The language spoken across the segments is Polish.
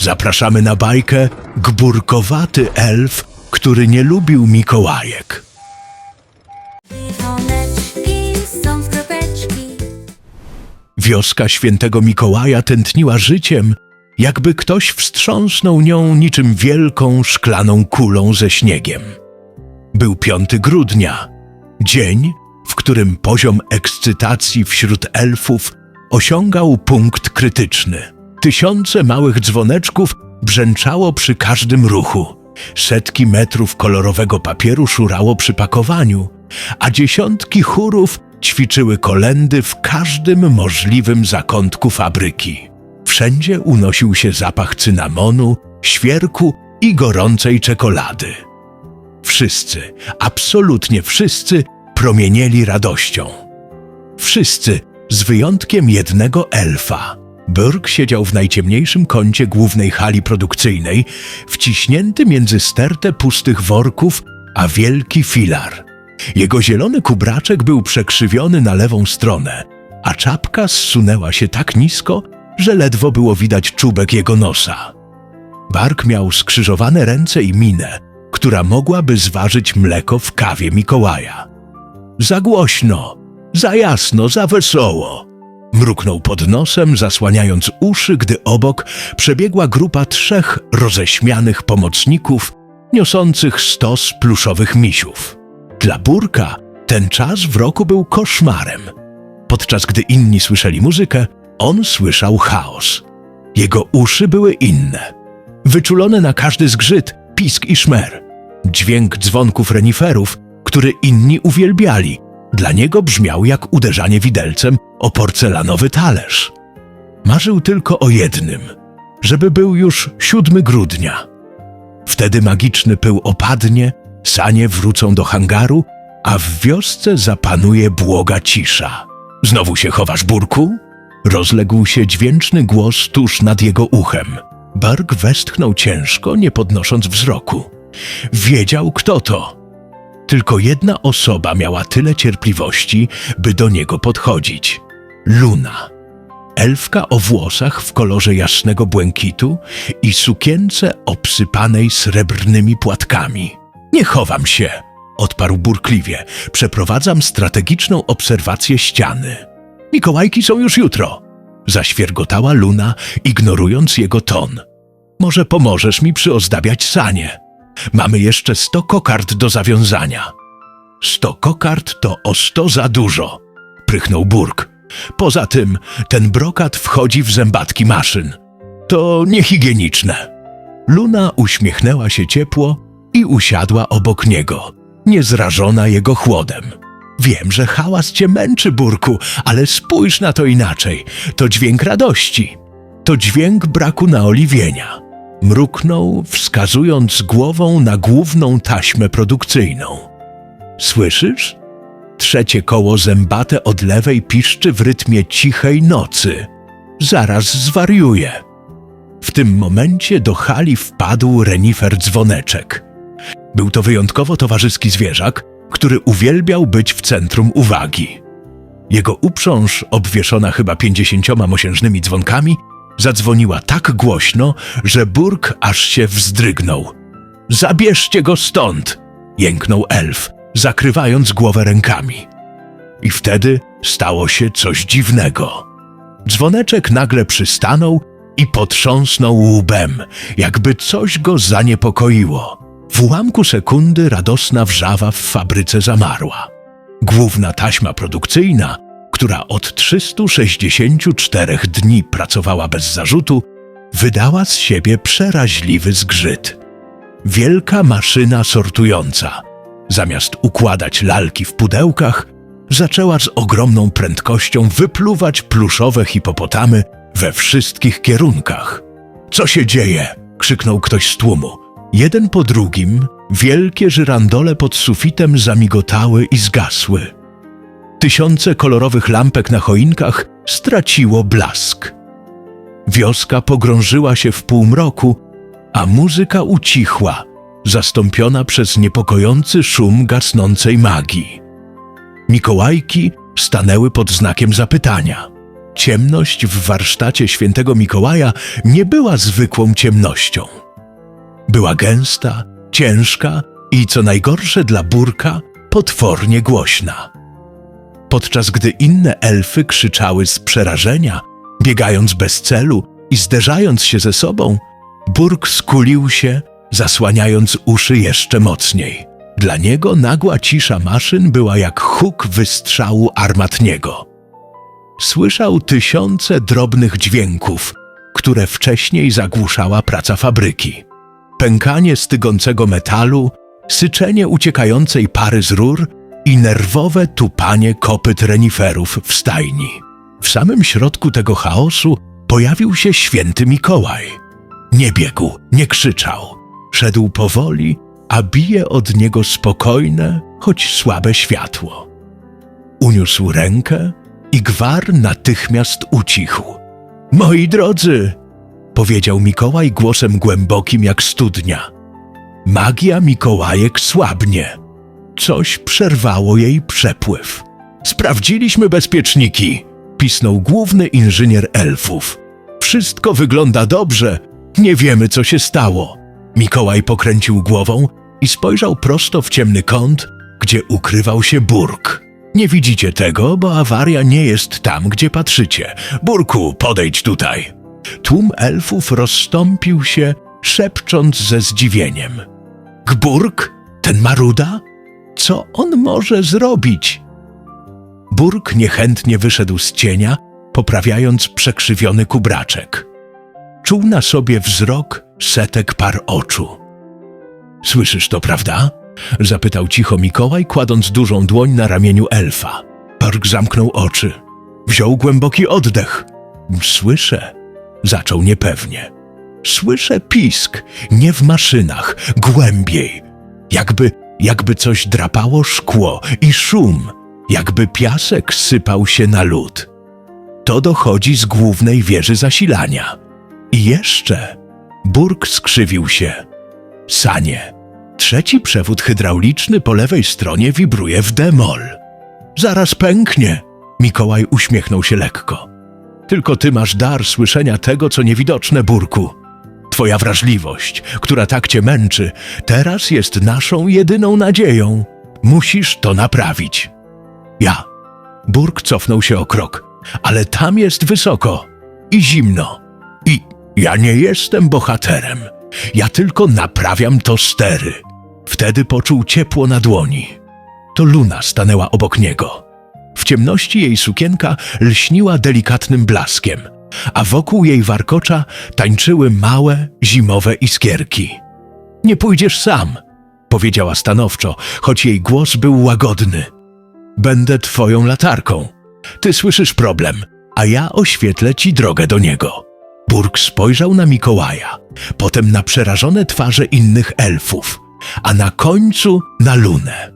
zapraszamy na bajkę Gburkowaty elf, który nie lubił Mikołajek. Są. Wioska świętego Mikołaja tętniła życiem, jakby ktoś wstrząsnął nią niczym wielką szklaną kulą ze śniegiem. Był 5 grudnia, dzień, w którym poziom ekscytacji wśród elfów osiągał punkt krytyczny. Tysiące małych dzwoneczków brzęczało przy każdym ruchu. Setki metrów kolorowego papieru szurało przy pakowaniu, a dziesiątki chórów ćwiczyły kolendy w każdym możliwym zakątku fabryki. Wszędzie unosił się zapach cynamonu, świerku i gorącej czekolady. Wszyscy, absolutnie wszyscy promienieli radością. Wszyscy, z wyjątkiem jednego elfa. Burg siedział w najciemniejszym kącie głównej hali produkcyjnej, wciśnięty między stertę pustych worków a wielki filar. Jego zielony kubraczek był przekrzywiony na lewą stronę, a czapka zsunęła się tak nisko, że ledwo było widać czubek jego nosa. Bark miał skrzyżowane ręce i minę, która mogłaby zważyć mleko w kawie Mikołaja. Za głośno, za jasno, za wesoło. Mruknął pod nosem, zasłaniając uszy, gdy obok przebiegła grupa trzech roześmianych pomocników niosących stos pluszowych misiów. Dla Burka ten czas w roku był koszmarem. Podczas gdy inni słyszeli muzykę, on słyszał chaos. Jego uszy były inne. Wyczulone na każdy zgrzyt, pisk i szmer. Dźwięk dzwonków reniferów, który inni uwielbiali, dla niego brzmiał jak uderzanie widelcem o porcelanowy talerz. Marzył tylko o jednym, żeby był już 7 grudnia. Wtedy magiczny pył opadnie, sanie wrócą do hangaru, a w wiosce zapanuje błoga cisza. Znowu się chowasz, Burku? Rozległ się dźwięczny głos tuż nad jego uchem. Bark westchnął ciężko, nie podnosząc wzroku. Wiedział, kto to. Tylko jedna osoba miała tyle cierpliwości, by do niego podchodzić. Luna. Elfka o włosach w kolorze jasnego błękitu i sukience obsypanej srebrnymi płatkami. Nie chowam się, odparł burkliwie. Przeprowadzam strategiczną obserwację ściany. Mikołajki są już jutro, zaświergotała Luna, ignorując jego ton. Może pomożesz mi przyozdabiać sanie. Mamy jeszcze sto kokard do zawiązania. Sto kokard to o sto za dużo, prychnął Burg. Poza tym ten brokat wchodzi w zębatki maszyn. To niehigieniczne. Luna uśmiechnęła się ciepło i usiadła obok niego, niezrażona jego chłodem. Wiem, że hałas cię męczy, Burku, ale spójrz na to inaczej. To dźwięk radości. To dźwięk braku naoliwienia. Mruknął, wskazując głową na główną taśmę produkcyjną. Słyszysz? Trzecie koło zębate od lewej piszczy w rytmie cichej nocy. Zaraz zwariuje. W tym momencie do hali wpadł renifer dzwoneczek. Był to wyjątkowo towarzyski zwierzak, który uwielbiał być w centrum uwagi. Jego uprząż, obwieszona chyba pięćdziesięcioma mosiężnymi dzwonkami, zadzwoniła tak głośno, że Burg aż się wzdrygnął. Zabierzcie go stąd! jęknął elf, zakrywając głowę rękami. I wtedy stało się coś dziwnego. Dzwoneczek nagle przystanął i potrząsnął łbem, jakby coś go zaniepokoiło. W ułamku sekundy radosna wrzawa w fabryce zamarła. Główna taśma produkcyjna, która od 364 dni pracowała bez zarzutu, wydała z siebie przeraźliwy zgrzyt. Wielka maszyna sortująca, zamiast układać lalki w pudełkach, zaczęła z ogromną prędkością wypluwać pluszowe hipopotamy we wszystkich kierunkach. Co się dzieje? krzyknął ktoś z tłumu. Jeden po drugim wielkie żyrandole pod sufitem zamigotały i zgasły. Tysiące kolorowych lampek na choinkach straciło blask. Wioska pogrążyła się w półmroku, a muzyka ucichła, zastąpiona przez niepokojący szum gasnącej magii. Mikołajki stanęły pod znakiem zapytania. Ciemność w warsztacie świętego Mikołaja nie była zwykłą ciemnością. Była gęsta, ciężka i, co najgorsze dla Burka, potwornie głośna. Podczas gdy inne elfy krzyczały z przerażenia, biegając bez celu i zderzając się ze sobą, Burk skulił się, zasłaniając uszy jeszcze mocniej. Dla niego nagła cisza maszyn była jak huk wystrzału armatniego. Słyszał tysiące drobnych dźwięków, które wcześniej zagłuszała praca fabryki. Pękanie stygącego metalu, syczenie uciekającej pary z rur i nerwowe tupanie kopyt reniferów w stajni. W samym środku tego chaosu pojawił się święty Mikołaj. Nie biegł, nie krzyczał. Szedł powoli, a bije od niego spokojne, choć słabe światło. Uniósł rękę i gwar natychmiast ucichł. Moi drodzy, powiedział Mikołaj głosem głębokim jak studnia. Magia Mikołajek słabnie. Coś przerwało jej przepływ. Sprawdziliśmy bezpieczniki, pisnął główny inżynier elfów. Wszystko wygląda dobrze, nie wiemy co się stało. Mikołaj pokręcił głową i spojrzał prosto w ciemny kąt, gdzie ukrywał się Burk. Nie widzicie tego, bo awaria nie jest tam, gdzie patrzycie. Burku, podejdź tutaj. Tłum elfów rozstąpił się, szepcząc ze zdziwieniem. Gburk? Ten maruda? Co on może zrobić? Burk niechętnie wyszedł z cienia, poprawiając przekrzywiony kubraczek. Czuł na sobie wzrok setek par oczu. Słyszysz to, prawda? Zapytał cicho Mikołaj, kładąc dużą dłoń na ramieniu elfa. Burk zamknął oczy. Wziął głęboki oddech. Słyszę, zaczął niepewnie. Słyszę pisk, nie w maszynach, głębiej. Jakby, jakby coś drapało szkło i szum, jakby piasek sypał się na lód. To dochodzi z głównej wieży zasilania. I jeszcze Burk skrzywił się. Sanie. Trzeci przewód hydrauliczny po lewej stronie wibruje w demol. Zaraz pęknie. Mikołaj uśmiechnął się lekko. Tylko ty masz dar słyszenia tego, co niewidoczne, Burku. Twoja wrażliwość, która tak cię męczy, teraz jest naszą jedyną nadzieją. Musisz to naprawić. Ja. Burk cofnął się o krok, ale tam jest wysoko i zimno. Ja nie jestem bohaterem. Ja tylko naprawiam to stery. Wtedy poczuł ciepło na dłoni. To Luna stanęła obok niego. W ciemności jej sukienka lśniła delikatnym blaskiem, a wokół jej warkocza tańczyły małe, zimowe iskierki. Nie pójdziesz sam, powiedziała stanowczo, choć jej głos był łagodny. Będę twoją latarką. Ty słyszysz problem, a ja oświetlę ci drogę do niego. Burk spojrzał na Mikołaja, potem na przerażone twarze innych elfów, a na końcu na Lunę.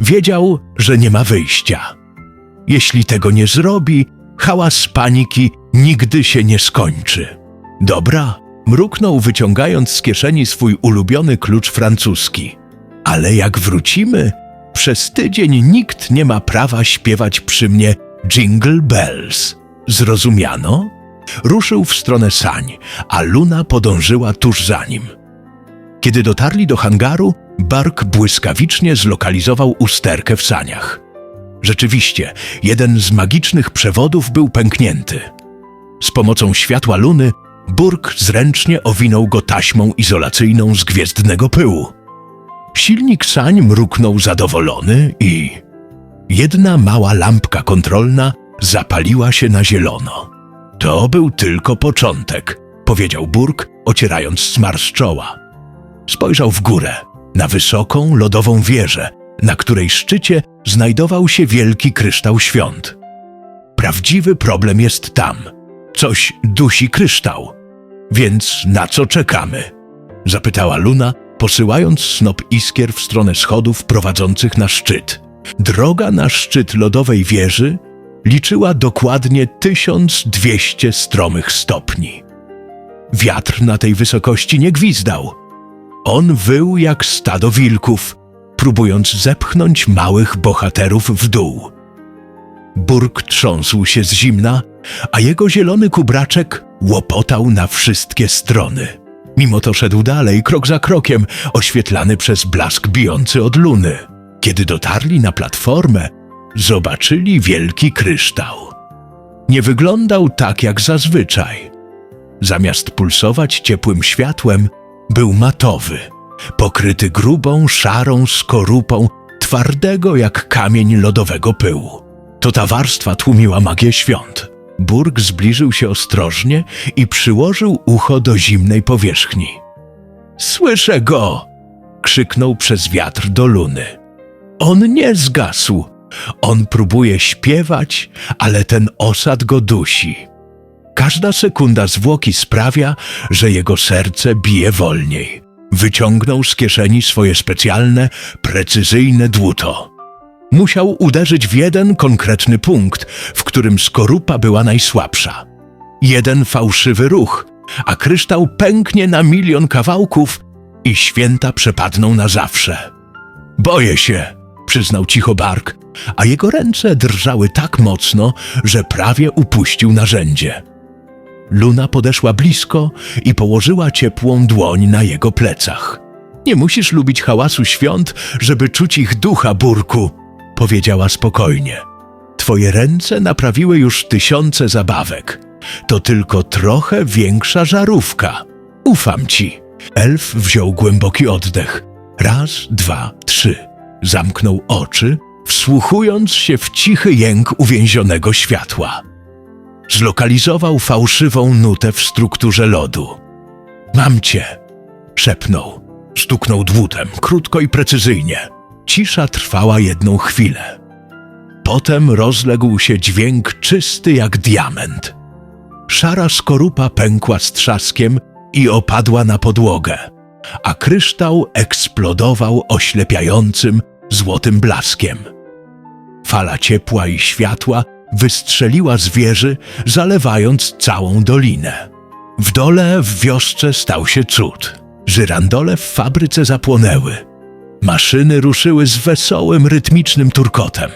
Wiedział, że nie ma wyjścia. Jeśli tego nie zrobi, hałas paniki nigdy się nie skończy. Dobra, mruknął wyciągając z kieszeni swój ulubiony klucz francuski. Ale jak wrócimy, przez tydzień nikt nie ma prawa śpiewać przy mnie Jingle Bells. Zrozumiano? Ruszył w stronę sań, a Luna podążyła tuż za nim. Kiedy dotarli do hangaru, Bark błyskawicznie zlokalizował usterkę w saniach. Rzeczywiście, jeden z magicznych przewodów był pęknięty. Z pomocą światła luny Burk zręcznie owinął go taśmą izolacyjną z gwiezdnego pyłu. Silnik sań mruknął zadowolony i jedna mała lampka kontrolna zapaliła się na zielono. To był tylko początek, powiedział Burk, ocierając smar czoła. Spojrzał w górę, na wysoką, lodową wieżę, na której szczycie znajdował się wielki kryształ świąt. Prawdziwy problem jest tam. Coś dusi kryształ. Więc na co czekamy? Zapytała Luna, posyłając snop iskier w stronę schodów prowadzących na szczyt. Droga na szczyt lodowej wieży liczyła dokładnie 1200 stromych stopni. Wiatr na tej wysokości nie gwizdał. On wył jak stado wilków, próbując zepchnąć małych bohaterów w dół. Burk trząsł się z zimna, a jego zielony kubraczek łopotał na wszystkie strony. Mimo to szedł dalej, krok za krokiem, oświetlany przez blask bijący od luny. Kiedy dotarli na platformę, zobaczyli wielki kryształ. Nie wyglądał tak jak zazwyczaj. Zamiast pulsować ciepłym światłem, był matowy, pokryty grubą, szarą skorupą, twardego jak kamień lodowego pyłu. To ta warstwa tłumiła magię świąt. Burg zbliżył się ostrożnie i przyłożył ucho do zimnej powierzchni. Słyszę go! krzyknął przez wiatr do luny. On nie zgasł. On próbuje śpiewać, ale ten osad go dusi. Każda sekunda zwłoki sprawia, że jego serce bije wolniej. Wyciągnął z kieszeni swoje specjalne, precyzyjne dłuto. Musiał uderzyć w jeden konkretny punkt, w którym skorupa była najsłabsza. Jeden fałszywy ruch, a kryształ pęknie na milion kawałków i święta przepadną na zawsze. Boję się, przyznał cicho Bark, a jego ręce drżały tak mocno, że prawie upuścił narzędzie. Luna podeszła blisko i położyła ciepłą dłoń na jego plecach. Nie musisz lubić hałasu świąt, żeby czuć ich ducha, Burku, powiedziała spokojnie. Twoje ręce naprawiły już tysiące zabawek. To tylko trochę większa żarówka. Ufam ci. Elf wziął głęboki oddech. Raz, dwa, trzy. Zamknął oczy, wsłuchując się w cichy jęk uwięzionego światła. Zlokalizował fałszywą nutę w strukturze lodu. Mam cię, szepnął. Stuknął dłutem, krótko i precyzyjnie. Cisza trwała jedną chwilę. Potem rozległ się dźwięk czysty jak diament. Szara skorupa pękła z trzaskiem i opadła na podłogę, a kryształ eksplodował oślepiającym, złotym blaskiem. Fala ciepła i światła wystrzeliła z wieży, zalewając całą dolinę. W dole w wiosce stał się cud. Żyrandole w fabryce zapłonęły. Maszyny ruszyły z wesołym, rytmicznym turkotem.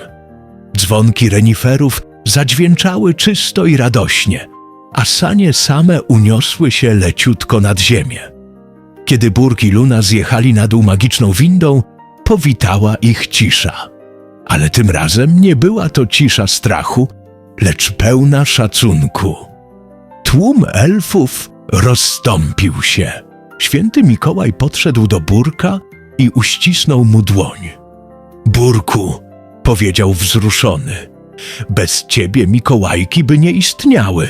Dzwonki reniferów zadźwięczały czysto i radośnie, a sanie same uniosły się leciutko nad ziemię. Kiedy Burk i Luna zjechali na dół magiczną windą, powitała ich cisza. Ale tym razem nie była to cisza strachu, lecz pełna szacunku. Tłum elfów rozstąpił się. Święty Mikołaj podszedł do Burka i uścisnął mu dłoń. Burku, powiedział wzruszony, bez ciebie Mikołajki by nie istniały.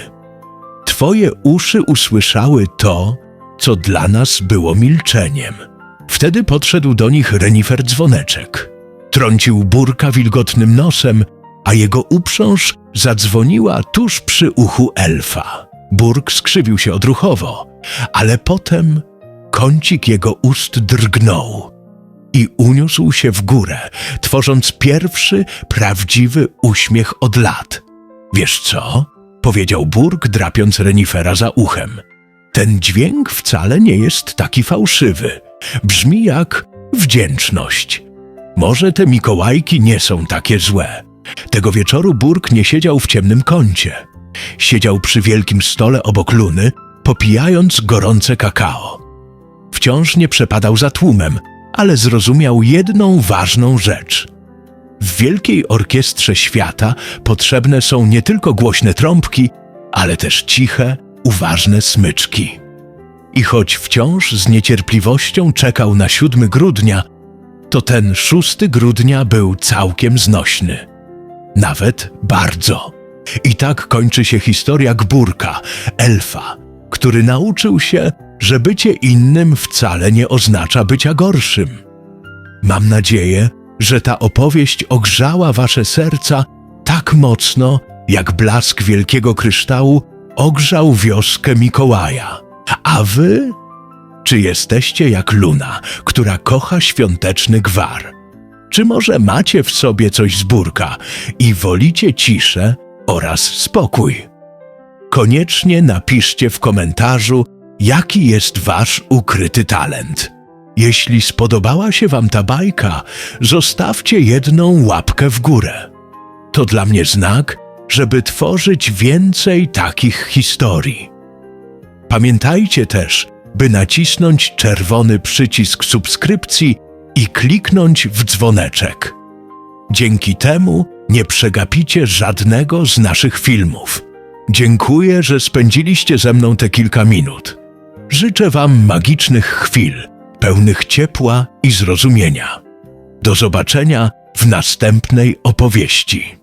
Twoje uszy usłyszały to, co dla nas było milczeniem. Wtedy podszedł do nich renifer dzwoneczek. Trącił burka wilgotnym nosem, a jego uprząż zadzwoniła tuż przy uchu elfa. Burk skrzywił się odruchowo, ale potem kącik jego ust drgnął i uniósł się w górę, tworząc pierwszy prawdziwy uśmiech od lat. Wiesz co? powiedział Burg, drapiąc renifera za uchem. Ten dźwięk wcale nie jest taki fałszywy. Brzmi jak wdzięczność. Może te Mikołajki nie są takie złe. Tego wieczoru Burg nie siedział w ciemnym kącie. Siedział przy wielkim stole obok Luny, popijając gorące kakao. Wciąż nie przepadał za tłumem, ale zrozumiał jedną ważną rzecz. W wielkiej orkiestrze świata potrzebne są nie tylko głośne trąbki, ale też ciche, uważne smyczki. I choć wciąż z niecierpliwością czekał na 7 grudnia, to ten 6 grudnia był całkiem znośny. Nawet bardzo. I tak kończy się historia Gburka, elfa, który nauczył się, że bycie innym wcale nie oznacza bycia gorszym. Mam nadzieję, że ta opowieść ogrzała wasze serca tak mocno, jak blask wielkiego kryształu ogrzał wioskę Mikołaja. A wy? Czy jesteście jak Luna, która kocha świąteczny gwar? Czy może macie w sobie coś z burka i wolicie ciszę oraz spokój? Koniecznie napiszcie w komentarzu, jaki jest wasz ukryty talent. Jeśli spodobała się wam ta bajka, zostawcie jedną łapkę w górę. To dla mnie znak, żeby tworzyć więcej takich historii. Pamiętajcie też, by nacisnąć czerwony przycisk subskrypcji i kliknąć w dzwoneczek. Dzięki temu nie przegapicie żadnego z naszych filmów. Dziękuję, że spędziliście ze mną te kilka minut. Życzę Wam magicznych chwil, pełnych ciepła i zrozumienia. Do zobaczenia w następnej opowieści.